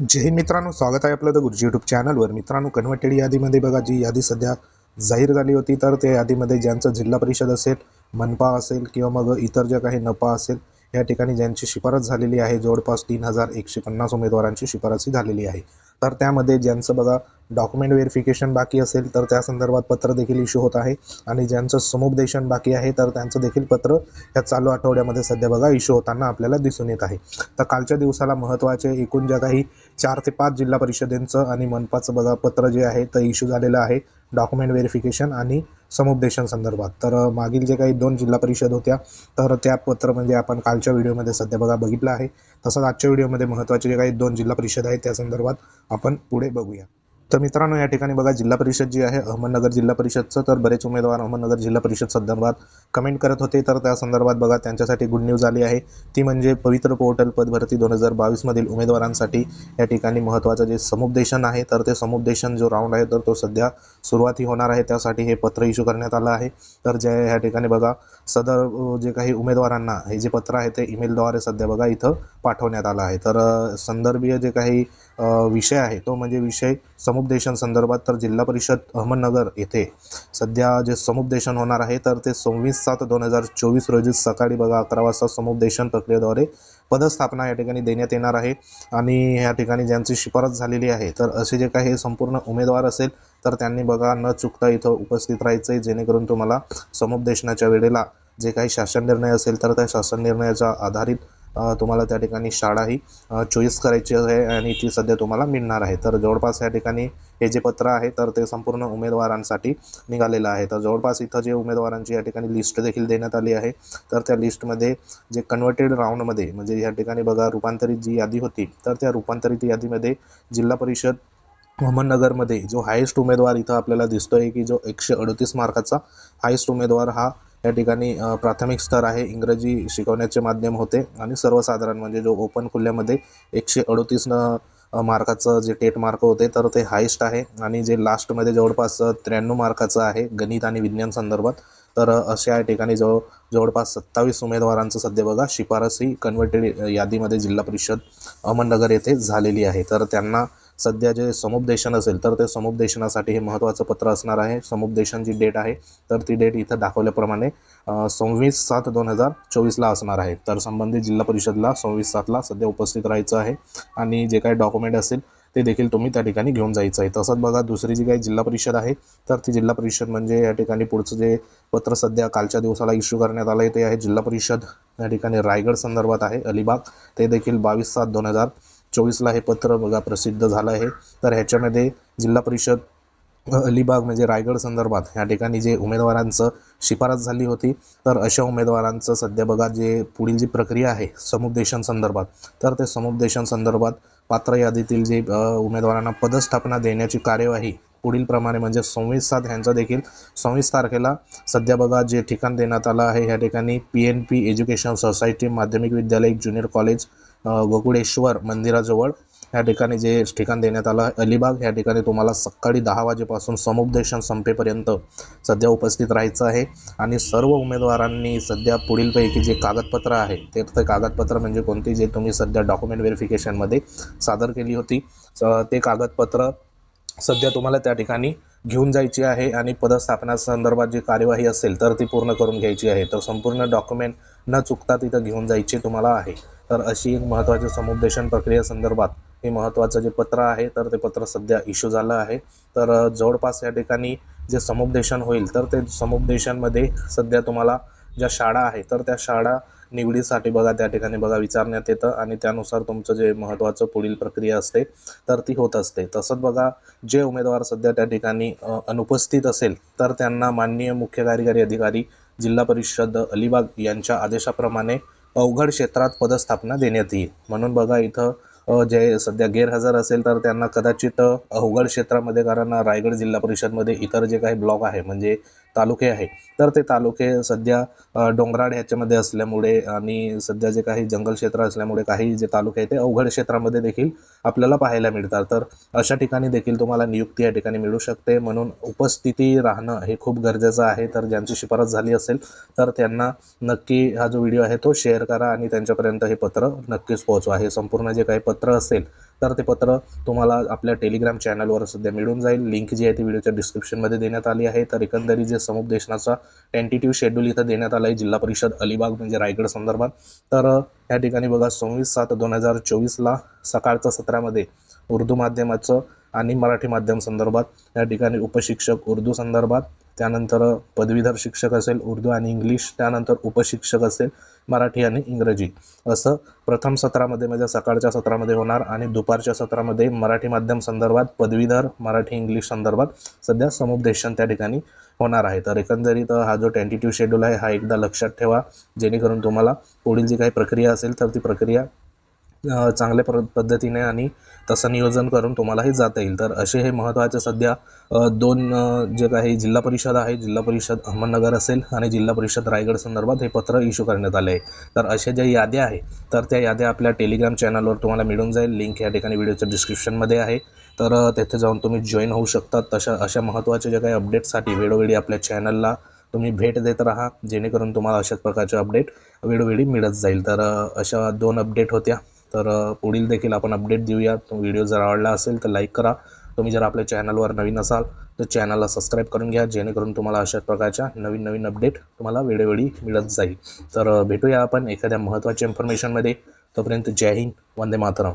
जय मित्रांनो स्वागत आहे आपलं तर गुरुजी यूट्यूब चॅनलवर मित्रांनो कन्व्हर्टेड यादीमध्ये बघा जी यादी सध्या जाहीर झाली होती तर त्या यादीमध्ये ज्यांचं जिल्हा परिषद असेल मनपा असेल किंवा मग इतर ज्या काही नपा असेल या ठिकाणी ज्यांची शिफारस झालेली आहे जवळपास तीन हजार एकशे पन्नास उमेदवारांची शिफारसी झालेली आहे. तर त्यामध्ये ज्यांचं बघा डॉक्युमेंट व्हेरिफिकेशन बाकी असेल तर त्या संदर्भात पत्र देखील इश्यू होत आहे. आणि ज्यांचं समुपदेशन बाकी आहे तर त्यांचं देखील पत्र या चालू आठवड्यामध्ये सध्या बघा इश्यू होताना आपल्याला दिसून येत आहे. तर कालच्या दिवसाला महत्त्वाचे एकूण ज्या काही चार ते पाच जिल्हा परिषदेंचं आणि मनपाचं बघा पत्र जे आहे तर इश्यू झालेलं आहे. डॉक्युमेंट व्हेरिफिकेशन आणि समुपदेशन संदर्भात. तर मागील जे काही दोन जिल्हा परिषद होत्या तर त्या पत्र म्हणजे आपण कालच्या व्हिडिओमध्ये सध्या बघा बघितलं आहे. तसंच आजच्या व्हिडिओमध्ये महत्त्वाचे जे काही दोन जिल्हा परिषद आहेत त्या संदर्भात आपण पुढे बघूया. तर मित्रांनो या ठिकाणी बघा जिल्हा परिषद जी आहे अहमदनगर जिल्हा परिषदचं तर बरेच उमेदवार अहमदनगर जिल्हा परिषद संदर्भात कमेंट करत होते. तर त्या संदर्भात बघा त्यांच्यासाठी गुड न्यूज आली आहे. ती म्हणजे पवित्र पोर्टल पदभरती दोन हजार बावीसमधील उमेदवारांसाठी या ठिकाणी महत्त्वाचं जे समुपदेशन आहे तर ते समुपदेशन जो राऊंड आहे तर तो सध्या सुरुवाती होणार आहे. त्यासाठी हे पत्र इश्यू करण्यात आलं आहे. तर जे या ठिकाणी बघा सदर जे काही उमेदवारांना हे जे पत्र आहे ते ईमेलद्वारे सध्या बघा इथं पाठवण्यात आलं आहे. तर संदर्भीय जे काही विषय आहे तो म्हणजे विषय सम संदर्भात तर जिल्हा परिषद अहमदनगर येथे सध्या जे समुपदेशन होणार आहे तर ते सव्वीस सात दोन हजार चोवीस रोजी सकाळी बघा अकरा वाजता समुपदेशन प्रक्रियेद्वारे पदस्थापना या ठिकाणी देण्यात येणार आहे. आणि या ठिकाणी ज्यांची शिफारस झालेली आहे तर असे जे काही संपूर्ण उमेदवार असेल तर त्यांनी बघा न चुकता इथं उपस्थित राहायचं आहे जेणेकरून तुम्हाला समुपदेशनाच्या वेळेला जे काही शासन निर्णय असेल तर त्या शासन निर्णयाच्या आधारित तुम्हाला त्या ठिकाणी शाळा ही चॉईस करायची आहे आणि ती सध्या तुम्हाला मिळणार आहे. तर जवळपास या ठिकाणी हे जे पत्र आहे तर ते संपूर्ण उमेदवारांसाठी निघालेलं आहे. तर जवळपास इथं जे उमेदवारांची या ठिकाणी लिस्ट देखील देण्यात आली आहे तर त्या लिस्टमध्ये जे कन्व्हर्टेड राऊंडमध्ये म्हणजे या ठिकाणी बघा रूपांतरित जी यादी होती तर त्या रूपांतरित यादीमध्ये जिल्हा परिषद अहमदनगरमध्ये जो हायेस्ट उमेदवार इथं आपल्याला दिसतोय की जो एकशे अडतीस मार्काचा हायेस्ट उमेदवार हा या ठिकाणी प्राथमिक स्तर आहे. इंग्रजी शिकवण्याचे माध्यम होते. आणि सर्वसाधारण म्हणजे जो ओपन खुल्यामध्ये एकशे अडतीस न मार्काचं जे टेट मार्क होते तर ते हायेस्ट आहे. आणि जे लास्टमध्ये जवळपास त्र्याण्णव मार्काचं आहे गणित आणि विज्ञान संदर्भात तर अशा या ठिकाणी जवळ जवळपास सत्तावीस उमेदवारांचं सध्या बघा शिफारस ही यादीमध्ये जिल्हा परिषद अहमदनगर येथे झालेली आहे. तर त्यांना सध्या जे समुपदेशन असेल तर ते समुपदेशनासाठी हे महत्त्वाचं पत्र असणार आहे. समुपदेशन जी डेट आहे तर ती डेट इथं दाखवल्याप्रमाणे सव्वीस सात दोन हजार चोवीसला असणार आहे. तर संबंधित जिल्हा परिषदला सव्वीस सातला सध्या उपस्थित राहायचं आहे आणि जे काही डॉक्युमेंट असेल ते देखील तुम्ही त्या ठिकाणी घेऊन जायचं आहे. तसंच बघा दुसरी जी काही जिल्हा परिषद आहे तर ती जिल्हा परिषद म्हणजे या ठिकाणी पुढचं जे पत्र सध्या कालच्या दिवसाला इश्यू करण्यात आलं आहे ते आहे जिल्हा परिषद. या ठिकाणी रायगड संदर्भात आहे अलिबाग. ते देखील बावीस सात दोन हजार चोवीसला हे पत्र बघा प्रसिद्ध झालं आहे. तर ह्याच्यामध्ये जिल्हा परिषद अलिबाग म्हणजे रायगड संदर्भात या ठिकाणी जे उमेदवारांचं शिफारस झाली होती तर अशा उमेदवारांचं सध्या बघा जे पुढील जी प्रक्रिया आहे समुपदेशन संदर्भात तर ते समुपदेशन संदर्भात पात्र यादीतील जे उमेदवारांना पदस्थापना देण्याची कार्यवाही पुढील प्रमाणे म्हणजे सव्वीस सात ह्यांचा देखील सव्वीस तारखेला सध्या बघा जे ठिकाण देण्यात आलं आहे ह्या ठिकाणी P N P education society माध्यमिक विद्यालय ज्युनियर कॉलेज गोकुळेश्वर मंदिराजवळ. या ठिकाणी जे ठिकाण देण्यात आलं आहे अलिबाग या ठिकाणी तुम्हाला सकाळी दहा वाजेपासून समुपदेशन संपेपर्यंत सध्या उपस्थित राहायचं आहे. आणि सर्व उमेदवारांनी सध्या पुढीलपैकी जे कागदपत्र आहे ते ते कागदपत्र म्हणजे कोणती जे तुम्ही सध्या डॉक्युमेंट व्हेरिफिकेशनमध्ये सादर केली होती स- ते कागदपत्र सध्या तुम्हाला त्या ठिकाणी घेऊन जायची आहे आणि पदस्थापना संदर्भात जी कार्यवाही असेल तर ती पूर्ण करून घ्यायची आहे. तर संपूर्ण डॉक्युमेंट न चुकता तिथं घेऊन जायची तुम्हाला आहे. तर अशी एक महत्त्वाची समुपदेशन प्रक्रियेसंदर्भात हे महत्त्वाचं जे पत्र आहे तर ते पत्र सध्या इश्यू झालं आहे. तर जवळपास या ठिकाणी जे समुपदेशन होईल तर ते समुपदेशनमध्ये सध्या तुम्हाला ज्या शाळा आहे तर त्या शाळा निवडीसाठी बघा त्या ठिकाणी बघा विचारण्यात येतं आणि त्यानुसार तुमचं जे महत्त्वाचं पुढील प्रक्रिया असते तर ती होत असते. तसंच बघा जे उमेदवार सध्या त्या ठिकाणी अनुपस्थित असेल तर त्यांना माननीय मुख्य कार्यकारी अधिकारी जिल्हा परिषद अलिबाग यांच्या आदेशाप्रमाणे अवघड क्षेत्रात पदस्थापना देण्यात येईल. म्हणून बघा इथं जे सध्या गैरहजर असेल तर त्यांना कदाचित अवघड क्षेत्रामध्ये कारण रायगड जिल्हा परिषदमध्ये इतर जे काही ब्लॉक आहे म्हणजे तालुके आहे. तर ते तालुके सध्या डोंगराळ ह्याच्यामध्ये असल्यामुळे आणि सध्या जे काही जंगल क्षेत्र असल्यामुळे काही जे तालुके आहेत ते अवघड क्षेत्रामध्ये देखील आपल्याला पाहायला मिळतात. तर अशा ठिकाणी देखील तुम्हाला नियुक्ती या ठिकाणी मिळू शकते. म्हणून उपस्थिती राहणं हे खूप गरजेचं आहे. तर ज्यांची शिफारस झाली असेल तर त्यांना नक्की हा जो व्हिडिओ आहे तो शेअर करा आणि त्यांच्यापर्यंत हे पत्र नक्कीच पोहोचवा. हे संपूर्ण जे काही पत्र असेल तर ते पत्र तुम्हाला आपल्या टेलिग्राम चॅनलवर सध्या मिळून जाईल. लिंक जी आहे ती व्हिडिओच्या डिस्क्रिप्शनमध्ये देण्यात आली आहे. तर एकंदरीत जे समुपदेशनाचा टेंटेटिव्ह शेड्यूल इथं देण्यात आला आहे जिल्हा परिषद अलिबाग म्हणजे रायगड संदर्भात. तर या ठिकाणी बघा सव्वीस सात दोन हजार चोवीसला सकाळच्या सत्रामध्ये उर्दू माध्यमाचं आणि मराठी माध्यम संदर्भात या ठिकाणी उपशिक्षक उर्दू संदर्भात त्यानंतर पदवीधर शिक्षक असेल उर्दू आणि इंग्लिश त्यानंतर उपशिक्षक असेल मराठी आणि इंग्रजी. असं प्रथम सत्रामध्ये म्हणजे सकाळच्या सत्रामध्ये होणार आणि दुपारच्या सत्रामध्ये मराठी माध्यम संदर्भात पदवीधर मराठी इंग्लिश संदर्भात सध्या समुपदेशन त्या ठिकाणी होणार आहे. तर एकंदरीत हा जो टेंटेटिव्ह शेड्यूल आहे हा एकदा लक्षात ठेवा. जेणेकरून तुम्हाला पुढील जी काही प्रक्रिया असेल तर ती प्रक्रिया चांगल्या प्र पद्धतीने आणि तसं नियोजन करून तुम्हालाही जाता येईल. तर असे हे महत्त्वाचे सध्या दोन जे काही जिल्हा परिषद आहे जिल्हा परिषद अहमदनगर असेल आणि जिल्हा परिषद रायगड संदर्भात हे पत्र इश्यू करण्यात आले. आहे तर अशा ज्या याद्या आहे तर त्या याद्या आपल्या टेलिग्राम चॅनलवर तुम्हाला मिळून जाईल. लिंक या ठिकाणी व्हिडिओच्या डिस्क्रिप्शनमध्ये आहे. तर तेथे जाऊन तुम्ही जॉईन होऊ शकता तशा अशा महत्त्वाच्या ज्या काही अपडेटसाठी वेळोवेळी आपल्या चॅनलला तुम्ही भेट देत राहा. जेणेकरून तुम्हाला अशाच प्रकारचे अपडेट वेळोवेळी मिळत जाईल. तर अशा दोन अपडेट होत्या. तर पुढील देखील आपण अपडेट देऊया. व्हिडिओ जर आवडला असेल तर लाईक करा. तुम्ही जर आपल्या चॅनलवर नवीन असाल तर चॅनलला सबस्क्राईब करून घ्या जेणेकरून तुम्हाला अशाच प्रकारच्या नवीन नवीन अपडेट तुम्हाला वेळोवेळी मिळत जाईल. तर भेटूया आपण एखाद्या महत्त्वाच्या इन्फॉर्मेशनमध्ये तोपर्यंत जय हिंद वंदे मातरम.